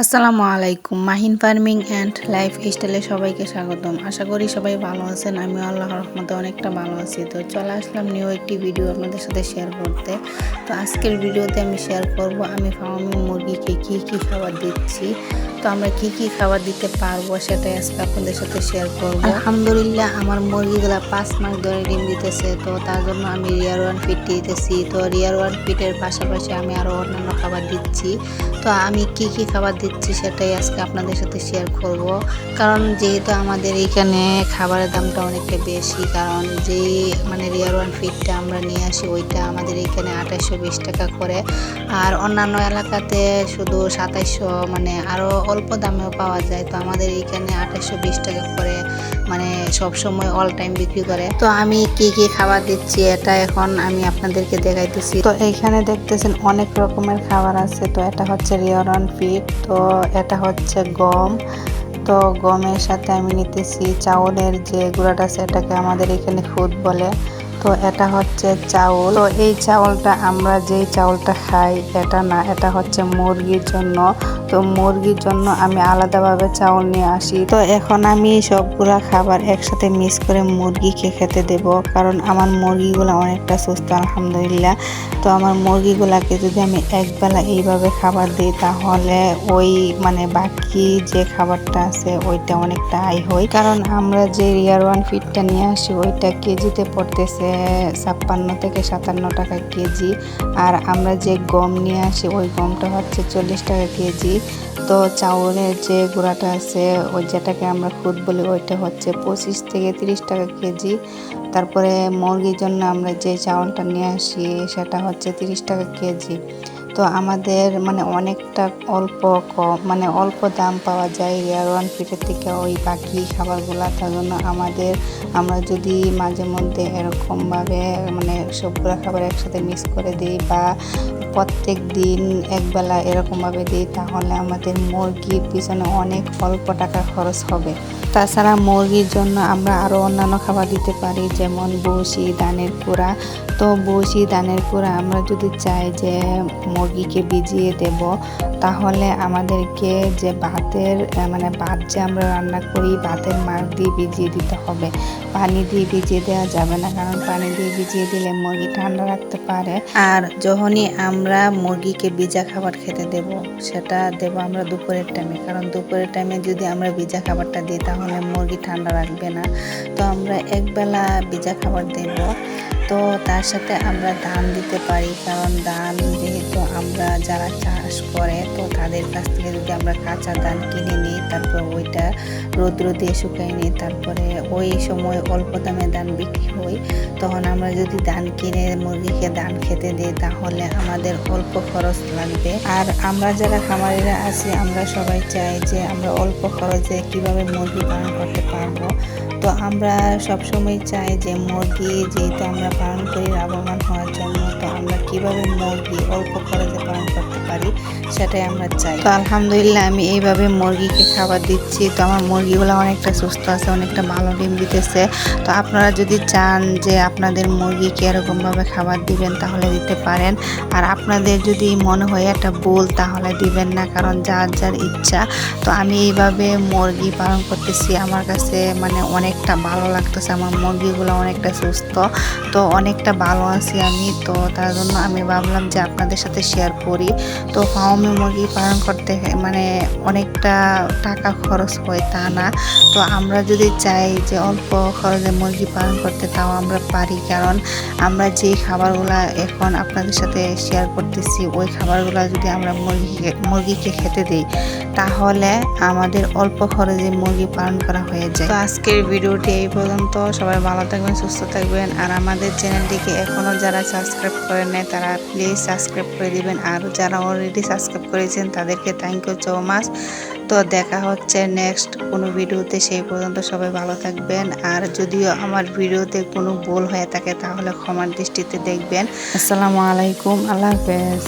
আসসালামু আলাইকুম, Mahin farming and life স্টাইলে সবাইকে স্বাগতম। আশা করি সবাই ভালো আছেন আমি আল্লাহর রহমতে অনেকটা ভালো আছি। তো চলে আসলাম নিউ একটি ভিডিও আপনাদের সাথে শেয়ার করতে। তো আজকের ভিডিওতে আমি শেয়ার করব, আমি ফার্মিং মুরগিকে কী কী খাবার দিচ্ছি তো আমরা কি কি খাবার দিতে পারব সেটাই আজকে আপনাদের সাথে শেয়ার করব। আলহামদুলিল্লাহ, আমার মুরগিগুলা পাঁচ মাস ধরে ডিম দিতেছে, তো তার জন্য আমি রিয়ার ওয়ান ফিট দিতেছি। তো রিয়ার ওয়ান ফিটের পাশাপাশি আমি আরও অন্যান্য খাবার দিচ্ছি। তো আমি কি কি খাবার দিচ্ছি সেটাই আজকে আপনাদের সাথে শেয়ার করব। কারণ যেহেতু আমাদের এখানে খাবারের দামটা অনেকটা বেশি, কারণ যে মানে রিয়ার ওয়ান ফিটটা আমরা নিয়ে আসি, ওইটা আমাদের এখানে আঠাশশো বিশ টাকা করে। আর অন্যান্য এলাকাতে শুধু সাতাইশশো মানে আরও অল্প দামেও পাওয়া যায়। তো আমাদের এখানে আঠাশশো বিশ টাকা করে মানে সব সময় অল টাইম বিক্রি করে। তো আমি কি কি খাবার দিচ্ছি এটা এখন আমি আপনাদেরকে দেখাইতেছি। তো এইখানে দেখতেছেন অনেক রকমের খাবার আছে। তো এটা হচ্ছে রিয়রন ফিট, তো এটা হচ্ছে গম। তো গমের সাথে আমি নিতেছি চাউলের যে গুঁড়াটা এটাকে আমাদের এখানে খুদ বলে। তো এটা হচ্ছে চাউল। তো এই চাউলটা আমরা যেই চাউলটা খাই, এটা না, এটা হচ্ছে মুরগির জন্য। তো মুরগির জন্য আমি আলাদাভাবে চাউল নিয়ে আসি। তো এখন আমি সবগুলা খাবার একসাথে মিক্স করে মুরগিকে খেতে দেব, কারণ আমার মুরগিগুলো অনেকটা সুস্থ, আলহামদুলিল্লাহ। তো আমার মুরগিগুলাকে যদি আমি একবেলা এইভাবে খাবার দিই, তাহলে ওই মানে বাকি যে খাবারটা আছে, ওইটা অনেকটা আয় হয়। কারণ আমরা যে রিয়ার ওয়ান ফিটটা নিয়ে আসি, ওইটা কেজিতে পড়তেছে ছাপ্পান্ন থেকে সাতান্ন টাকা কেজি। আর আমরা যে গম নিয়ে আসি, ওই গমটা হচ্ছে চল্লিশ টাকা কেজি। তো চাউলের যে গুঁড়াটা আছে ওই যেটাকে আমরা খুদ বলি, ওইটা হচ্ছে পঁচিশ থেকে তিরিশ টাকা কেজি। তারপরে মুরগির জন্য আমরা যে চাউলটা নিয়ে আসি, সেটা হচ্ছে তিরিশ টাকা কেজি। তো আমাদের মানে অনেকটা অল্প কম মানে অল্প দাম পাওয়া যায় রেয়ার ওয়ান ফিটের থেকে ওই বাকি খাবারগুলো। তার জন্য আমাদের, আমরা যদি মাঝে মধ্যে এরকমভাবে মানে সবগুলো খাবার একসাথে মিক্স করে দিই বা প্রত্যেক দিন একবেলা এরকমভাবে দিই, তাহলে আমাদের মুরগির পিছনে অনেক অল্প টাকা খরচ হবে। তাছাড়া মুরগির জন্য আমরা আরও অন্যান্য খাবার দিতে পারি, যেমন বসি ধানের কুড়া তো বসি দানের কুড়া আমরা যদি চাই যে মুরগিকে ভিজিয়ে দেব, তাহলে আমাদেরকে যে ভাতের মানে ভাত যে আমরা রান্না করি, ভাতের মার দিয়ে ভিজিয়ে দিতে হবে। পানি দিয়ে ভিজিয়ে দেওয়া যাবে না, কারণ পানি দিয়ে ভিজিয়ে দিলে মুরগি ঠান্ডা রাখতে পারে। আর যখনই আমরা মুরগিকে ভিজা খাবার খেতে দেব, সেটা দেব আমরা দুপুরের টাইমে কারণ দুপুরের টাইমে যদি আমরা ভিজা খাবারটা দিই, তাহলে মুরগি ঠান্ডা রাখবে না। তো আমরা একবেলা ভিজা খাবার দেব। তো তার সাথে আমরা ধান দিতে পারি, কারণ ধান যেহেতু আমরা যারা চাষ করে, তো তাদের কাছ থেকে যদি আমরা কাঁচা ধান কিনে নিই, তারপর ওইটা রৌদ্র দিয়ে শুকাই নিই, তারপরে ওই সময় অল্প দামে ধান বিক্রি হয়, তখন আমরা যদি ধান কিনে মুরগিকে ধান খেতে দিই, তাহলে আমাদের অল্প খরচ লাগবে। আর আমরা যারা খামারিরা আছি, আমরা সবাই চাই যে আমরা অল্প খরচে কীভাবে মুরগি পালন করতে পারব। তো আমরা সবসময় চাই যে মুরগি যেহেতু আমরা পালন করি, লাভবান হওয়ার জন্য, তো আমরা কীভাবে মুরগি অল্প খরচে পালন করতে পারি সেটাই আমরা চাই। তো আলহামদুলিল্লাহ আমি এইভাবে মুরগিকে খাবার দিচ্ছি। তো আমার মুরগিগুলো অনেকটা সুস্থ আছে, অনেকটা ভালো ডিম দিতেছে। তো আপনারা যদি চান যে আপনাদের মুরগিকে এরকমভাবে খাবার দিবেন, তাহলে দিতে পারেন। আর আপনাদের যদি মনে হয় একটা ভুল, তাহলে দিবেন না, কারণ যার যার ইচ্ছা। তো আমি এইভাবে মুরগি পালন করতেছি। আমার কাছে মানে অনেকটা ভালো লাগতেছে, আমার মুরগিগুলো অনেকটা সুস্থ। তো অনেকটা ভালো আছি আমি, তো তার জন্য আমি ভাবলাম যে আপনাদের সাথে শেয়ার করি। তো ফার্মে মুরগি পালন করতে মানে অনেকটা টাকা খরচ হয় তা না। তো আমরা যদি চাই যে অল্প খরচে মুরগি পালন করতে, তাও আমরা পারি। কারণ আমরা যে খাবারগুলো এখন আপনাদের সাথে শেয়ার করতেছি, ওই খাবারগুলো যদি আমরা মুরগিকে মুরগিকে খেতে দিই, তাহলে আমাদের অল্প খরচে মুরগি পালন করা হয়ে যায়। তো আজকের ভিডিওটি এই পর্যন্ত। সবাই ভালো থাকবেন, সুস্থ থাকবেন। আর আমাদের চ্যানেলটিকে এখনও যারা সাবস্ক্রাইব করেন নাই, তারা প্লিজ সাবস্ক্রাইব করে দিবেন। আর যারা অলরেডি সাবস্ক্রাইব করেছেন, তাদেরকে থ্যাংক ইউ সো মাচ তো দেখা হচ্ছে নেক্সট কোনো ভিডিওতে, সেই পর্যন্ত সবাই ভালো থাকবেন। আর যদিও আমার ভিডিওতে কোনো ভুল হয়ে থাকে, তাহলে ক্ষমার দৃষ্টিতে দেখবেন। আসসালামু আলাইকুম, আল্লাহ হাফেজ।